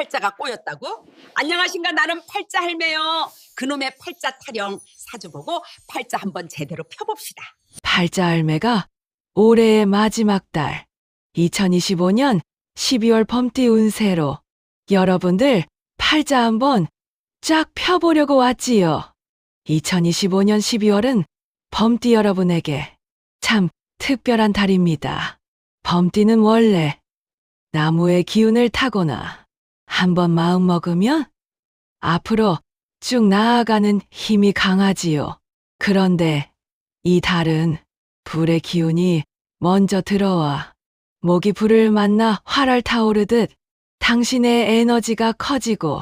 팔자가 꼬였다고? 안녕하신가 나는 팔자 할매요. 그놈의 팔자 타령 사주 보고 팔자 한번 제대로 펴봅시다. 팔자 할매가 올해의 마지막 달 2025년 12월 범띠 운세로 여러분들 팔자 한번 쫙 펴보려고 왔지요. 2025년 12월은 범띠 여러분에게 참 특별한 달입니다. 범띠는 원래 나무의 기운을 타거나 한번 마음 먹으면 앞으로 쭉 나아가는 힘이 강하지요. 그런데 이 달은 불의 기운이 먼저 들어와 목이 불을 만나 활활 타오르듯 당신의 에너지가 커지고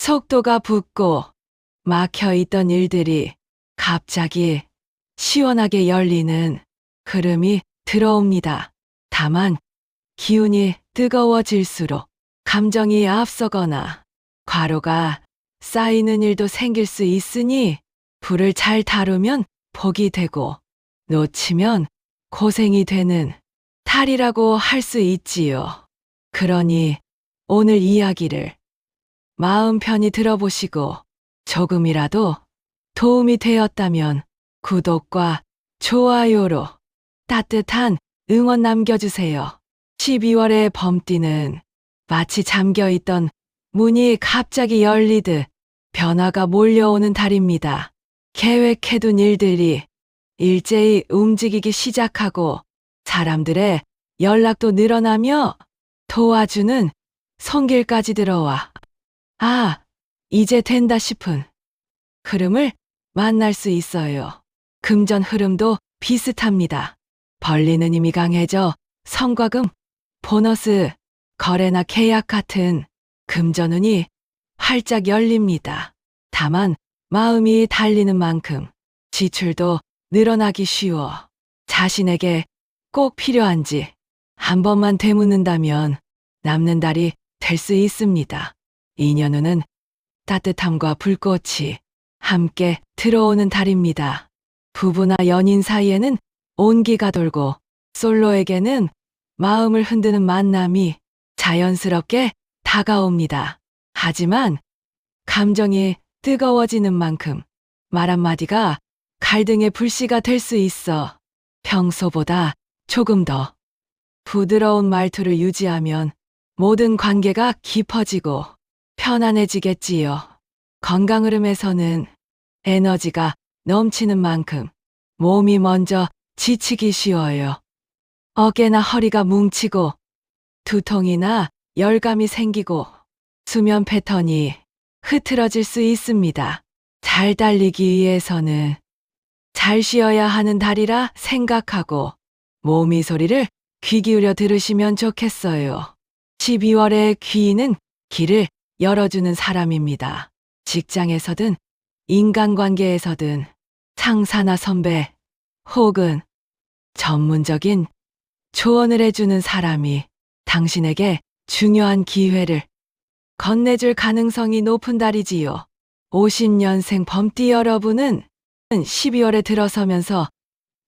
속도가 붙고 막혀 있던 일들이 갑자기 시원하게 열리는 흐름이 들어옵니다. 다만 기운이 뜨거워질수록 감정이 앞서거나 과로가 쌓이는 일도 생길 수 있으니 불을 잘 다루면 복이 되고 놓치면 고생이 되는 탈이라고 할 수 있지요. 그러니 오늘 이야기를 마음 편히 들어보시고 조금이라도 도움이 되었다면 구독과 좋아요로 따뜻한 응원 남겨주세요. 12월의 범띠는 마치 잠겨 있던 문이 갑자기 열리듯 변화가 몰려오는 달입니다. 계획해둔 일들이 일제히 움직이기 시작하고 사람들의 연락도 늘어나며 도와주는 손길까지 들어와 아, 이제 된다 싶은 흐름을 만날 수 있어요. 금전 흐름도 비슷합니다. 벌리는 힘이 강해져 성과금, 보너스, 거래나 계약 같은 금전운이 활짝 열립니다. 다만 마음이 달리는 만큼 지출도 늘어나기 쉬워 자신에게 꼭 필요한지 한 번만 되묻는다면 남는 달이 될 수 있습니다. 인연운은 따뜻함과 불꽃이 함께 들어오는 달입니다. 부부나 연인 사이에는 온기가 돌고 솔로에게는 마음을 흔드는 만남이 자연스럽게 다가옵니다. 하지만 감정이 뜨거워지는 만큼 말 한마디가 갈등의 불씨가 될 수 있어 평소보다 조금 더 부드러운 말투를 유지하면 모든 관계가 깊어지고 편안해지겠지요. 건강 흐름에서는 에너지가 넘치는 만큼 몸이 먼저 지치기 쉬워요. 어깨나 허리가 뭉치고 두통이나 열감이 생기고 수면 패턴이 흐트러질 수 있습니다. 잘 달리기 위해서는 잘 쉬어야 하는 달이라 생각하고 몸이 소리를 귀 기울여 들으시면 좋겠어요. 12월의 귀인은 길을 열어주는 사람입니다. 직장에서든 인간관계에서든 상사나 선배 혹은 전문적인 조언을 해주는 사람이 당신에게 중요한 기회를 건네줄 가능성이 높은 달이지요. 50년생 범띠 여러분은 12월에 들어서면서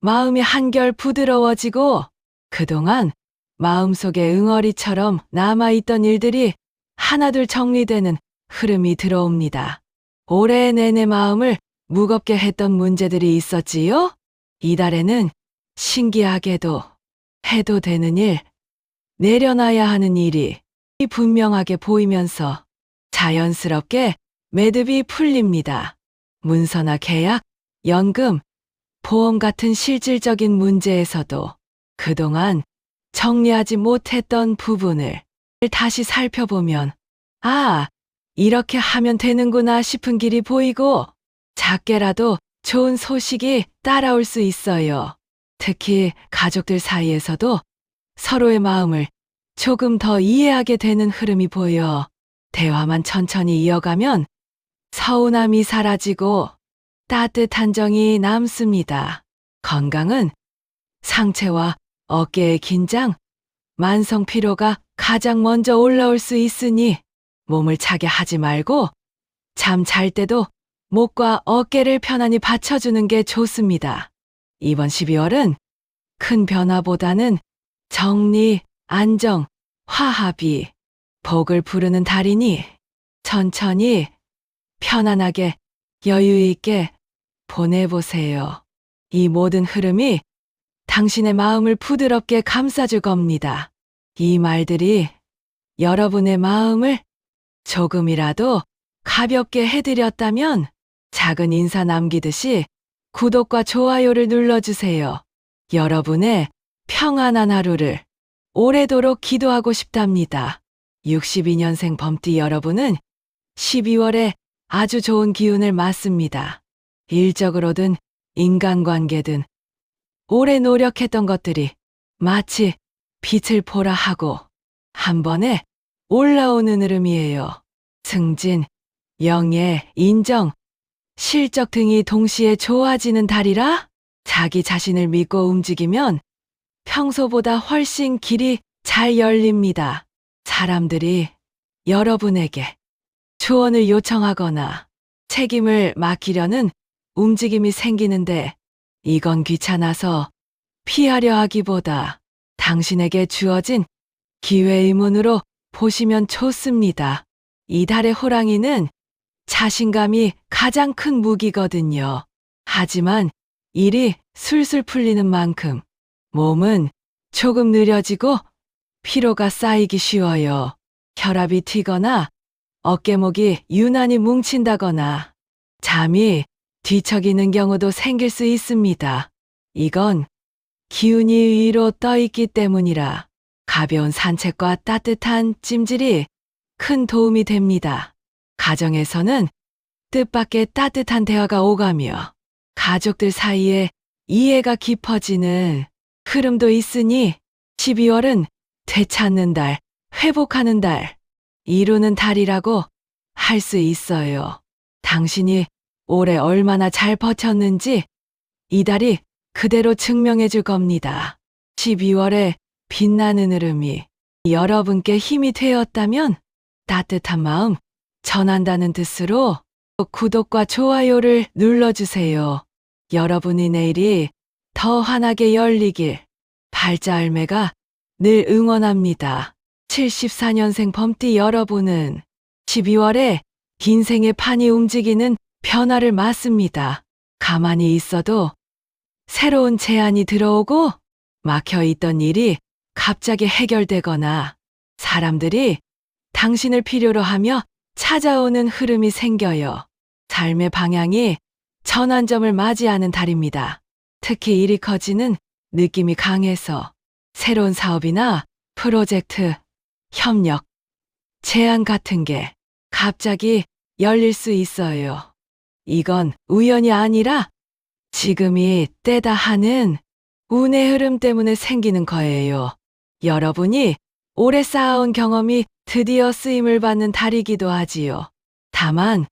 마음이 한결 부드러워지고 그동안 마음속에 응어리처럼 남아있던 일들이 하나둘 정리되는 흐름이 들어옵니다. 올해 내내 마음을 무겁게 했던 문제들이 있었지요? 이달에는 신기하게도 해도 되는 일, 내려놔야 하는 일이 분명하게 보이면서 자연스럽게 매듭이 풀립니다. 문서나 계약, 연금, 보험 같은 실질적인 문제에서도 그동안 정리하지 못했던 부분을 다시 살펴보면, 아, 이렇게 하면 되는구나 싶은 길이 보이고, 작게라도 좋은 소식이 따라올 수 있어요. 특히 가족들 사이에서도 서로의 마음을 조금 더 이해하게 되는 흐름이 보여 대화만 천천히 이어가면 서운함이 사라지고 따뜻한 정이 남습니다. 건강은 상체와 어깨의 긴장, 만성 피로가 가장 먼저 올라올 수 있으니 몸을 차게 하지 말고 잠 잘 때도 목과 어깨를 편안히 받쳐주는 게 좋습니다. 이번 12월은 큰 변화보다는 정리, 안정, 화합이 복을 부르는 달이니 천천히 편안하게 여유 있게 보내보세요. 이 모든 흐름이 당신의 마음을 부드럽게 감싸줄 겁니다. 이 말들이 여러분의 마음을 조금이라도 가볍게 해드렸다면 작은 인사 남기듯이 구독과 좋아요를 눌러주세요. 여러분의 평안한 하루를 오래도록 기도하고 싶답니다. 62년생 범띠 여러분은 12월에 아주 좋은 기운을 맞습니다. 일적으로든 인간관계든 오래 노력했던 것들이 마치 빛을 보라 하고 한 번에 올라오는 흐름이에요. 승진, 영예, 인정, 실적 등이 동시에 좋아지는 달이라 자기 자신을 믿고 움직이면 평소보다 훨씬 길이 잘 열립니다. 사람들이 여러분에게 조언을 요청하거나 책임을 맡기려는 움직임이 생기는데 이건 귀찮아서 피하려 하기보다 당신에게 주어진 기회의 문으로 보시면 좋습니다. 이달의 호랑이는 자신감이 가장 큰 무기거든요. 하지만 일이 술술 풀리는 만큼 몸은 조금 느려지고 피로가 쌓이기 쉬워요. 혈압이 튀거나 어깨목이 유난히 뭉친다거나 잠이 뒤척이는 경우도 생길 수 있습니다. 이건 기운이 위로 떠 있기 때문이라 가벼운 산책과 따뜻한 찜질이 큰 도움이 됩니다. 가정에서는 뜻밖의 따뜻한 대화가 오가며 가족들 사이에 이해가 깊어지는 흐름도 있으니 12월은 되찾는 달, 회복하는 달, 이루는 달이라고 할 수 있어요. 당신이 올해 얼마나 잘 버텼는지 이 달이 그대로 증명해 줄 겁니다. 12월에 빛나는 흐름이 여러분께 힘이 되었다면 따뜻한 마음 전한다는 뜻으로 구독과 좋아요를 눌러주세요. 여러분의 내일이 더 환하게 열리길 발자 알매가 늘 응원합니다. 74년생 범띠 여러분은 12월에 긴 생의 판이 움직이는 변화를 맞습니다. 가만히 있어도 새로운 제안이 들어오고 막혀 있던 일이 갑자기 해결되거나 사람들이 당신을 필요로 하며 찾아오는 흐름이 생겨요. 삶의 방향이 전환점을 맞이하는 달입니다. 특히 일이 커지는 느낌이 강해서 새로운 사업이나 프로젝트, 협력, 제안 같은 게 갑자기 열릴 수 있어요. 이건 우연이 아니라 지금이 때다 하는 운의 흐름 때문에 생기는 거예요. 여러분이 오래 쌓아온 경험이 드디어 쓰임을 받는 달이기도 하지요. 다만,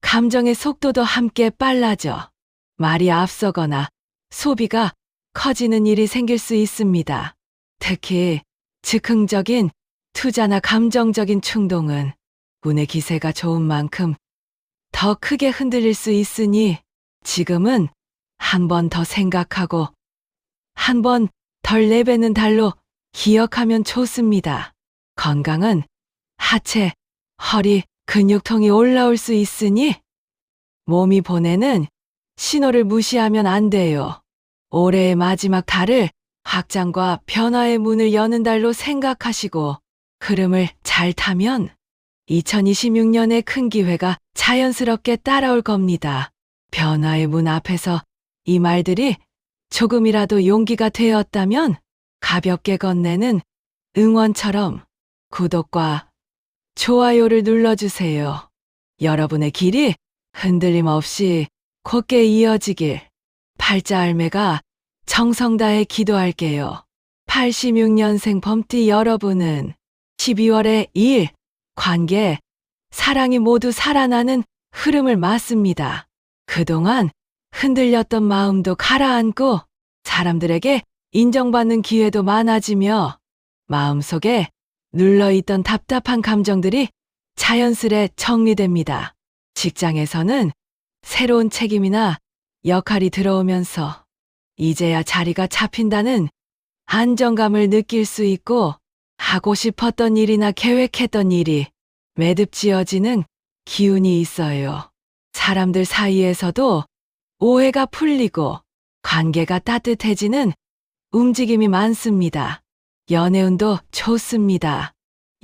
감정의 속도도 함께 빨라져 말이 앞서거나 소비가 커지는 일이 생길 수 있습니다. 특히 즉흥적인 투자나 감정적인 충동은 운의 기세가 좋은 만큼 더 크게 흔들릴 수 있으니 지금은 한 번 더 생각하고 한 번 덜 내뱉는 달로 기억하면 좋습니다. 건강은 하체, 허리, 근육통이 올라올 수 있으니 몸이 보내는 신호를 무시하면 안 돼요. 올해의 마지막 달을 확장과 변화의 문을 여는 달로 생각하시고 흐름을 잘 타면 2026년의 큰 기회가 자연스럽게 따라올 겁니다. 변화의 문 앞에서 이 말들이 조금이라도 용기가 되었다면 가볍게 건네는 응원처럼 구독과 좋아요를 눌러주세요. 여러분의 길이 흔들림 없이 곧게 이어지길 팔자 알매가 정성 다해 기도할게요. 86년생 범띠 여러분은 12월의 일, 관계, 사랑이 모두 살아나는 흐름을 맞습니다. 그동안 흔들렸던 마음도 가라앉고 사람들에게 인정받는 기회도 많아지며 마음속에 눌러있던 답답한 감정들이 자연스레 정리됩니다. 직장에서는 새로운 책임이나 역할이 들어오면서 이제야 자리가 잡힌다는 안정감을 느낄 수 있고 하고 싶었던 일이나 계획했던 일이 매듭지어지는 기운이 있어요. 사람들 사이에서도 오해가 풀리고 관계가 따뜻해지는 움직임이 많습니다. 연애운도 좋습니다.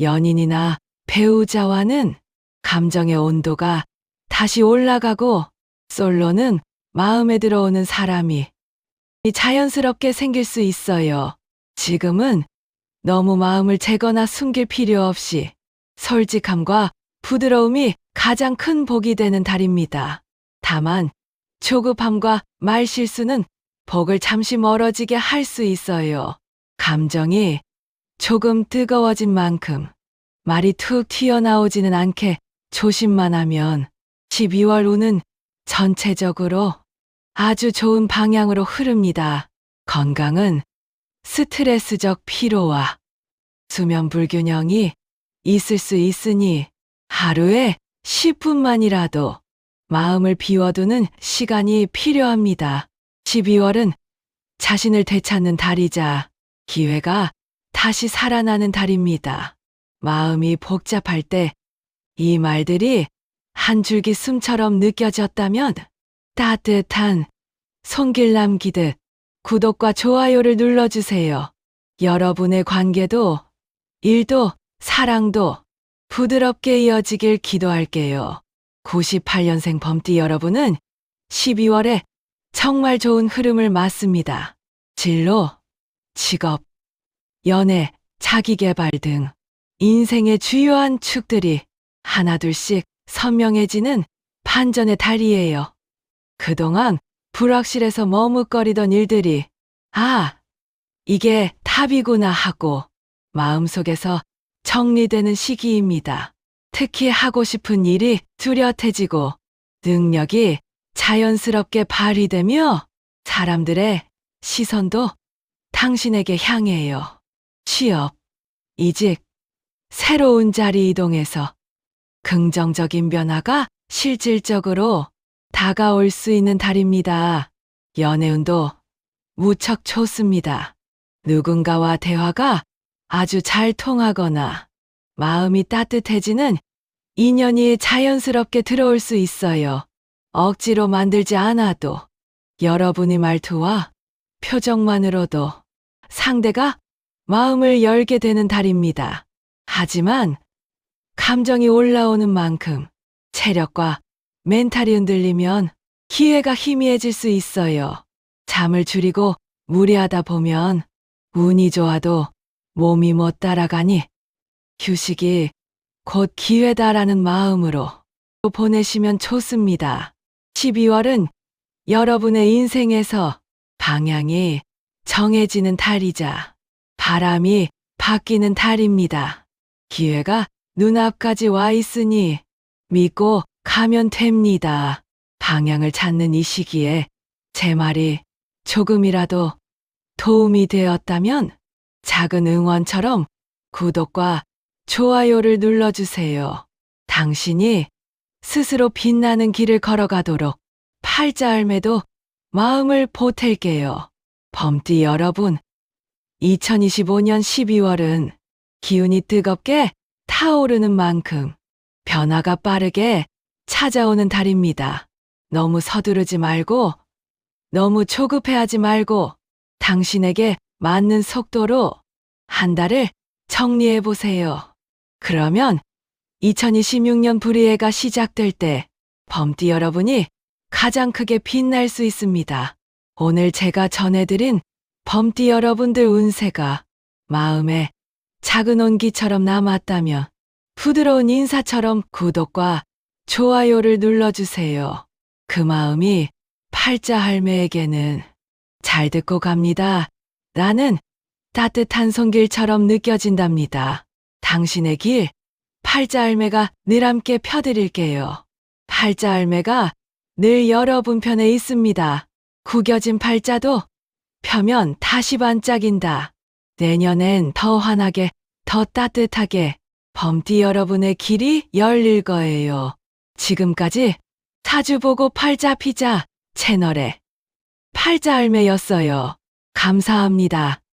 연인이나 배우자와는 감정의 온도가 다시 올라가고 솔로는 마음에 들어오는 사람이 자연스럽게 생길 수 있어요. 지금은 너무 마음을 재거나 숨길 필요 없이 솔직함과 부드러움이 가장 큰 복이 되는 달입니다. 다만 조급함과 말실수는 복을 잠시 멀어지게 할 수 있어요. 감정이 조금 뜨거워진 만큼 말이 툭 튀어나오지는 않게 조심만 하면 12월 운은 전체적으로 아주 좋은 방향으로 흐릅니다. 건강은 스트레스적 피로와 수면 불균형이 있을 수 있으니 하루에 10분만이라도 마음을 비워두는 시간이 필요합니다. 12월은 자신을 되찾는 달이자 기회가 다시 살아나는 달입니다. 마음이 복잡할 때 이 말들이 한 줄기 숨처럼 느껴졌다면 따뜻한 손길 남기듯 구독과 좋아요를 눌러주세요. 여러분의 관계도, 일도, 사랑도 부드럽게 이어지길 기도할게요. 98년생 범띠 여러분은 12월에 정말 좋은 흐름을 맞습니다. 진로, 직업, 연애, 자기개발 등 인생의 주요한 축들이 하나둘씩 선명해지는 반전의 달이에요. 그동안 불확실해서 머뭇거리던 일들이 아, 이게 답이구나 하고 마음속에서 정리되는 시기입니다. 특히 하고 싶은 일이 뚜렷해지고 능력이 자연스럽게 발휘되며 사람들의 시선도 당신에게 향해요. 취업, 이직, 새로운 자리 이동에서 긍정적인 변화가 실질적으로 다가올 수 있는 달입니다. 연애운도 무척 좋습니다. 누군가와 대화가 아주 잘 통하거나 마음이 따뜻해지는 인연이 자연스럽게 들어올 수 있어요. 억지로 만들지 않아도 여러분의 말투와 표정만으로도 상대가 마음을 열게 되는 달입니다. 하지만 감정이 올라오는 만큼 체력과 멘탈이 흔들리면 기회가 희미해질 수 있어요. 잠을 줄이고 무리하다 보면 운이 좋아도 몸이 못 따라가니 휴식이 곧 기회다라는 마음으로 보내시면 좋습니다. 12월은 여러분의 인생에서 방향이 정해지는 달이자 바람이 바뀌는 달입니다. 기회가 눈앞까지 와 있으니 믿고 가면 됩니다. 방향을 찾는 이 시기에 제 말이 조금이라도 도움이 되었다면 작은 응원처럼 구독과 좋아요를 눌러주세요. 당신이 스스로 빛나는 길을 걸어가도록 팔자알매도 마음을 보탤게요. 범띠 여러분, 2025년 12월은 기운이 뜨겁게 타오르는 만큼 변화가 빠르게 찾아오는 달입니다. 너무 서두르지 말고, 너무 조급해하지 말고, 당신에게 맞는 속도로 한 달을 정리해 보세요. 그러면 2026년 불의해가 시작될 때 범띠 여러분이 가장 크게 빛날 수 있습니다. 오늘 제가 전해드린 범띠 여러분들 운세가 마음에 작은 온기처럼 남았다면 부드러운 인사처럼 구독과 좋아요를 눌러주세요. 그 마음이 팔자 할매에게는 잘 듣고 갑니다. 라는 따뜻한 손길처럼 느껴진답니다. 당신의 길, 팔자 할매가 늘 함께 펴드릴게요. 팔자 할매가 늘 여러분 편에 있습니다. 구겨진 팔자도 펴면 다시 반짝인다. 내년엔 더 환하게, 더 따뜻하게 범띠 여러분의 길이 열릴 거예요. 지금까지 사주보고 팔자 피자 채널의 팔자 할매였어요. 감사합니다.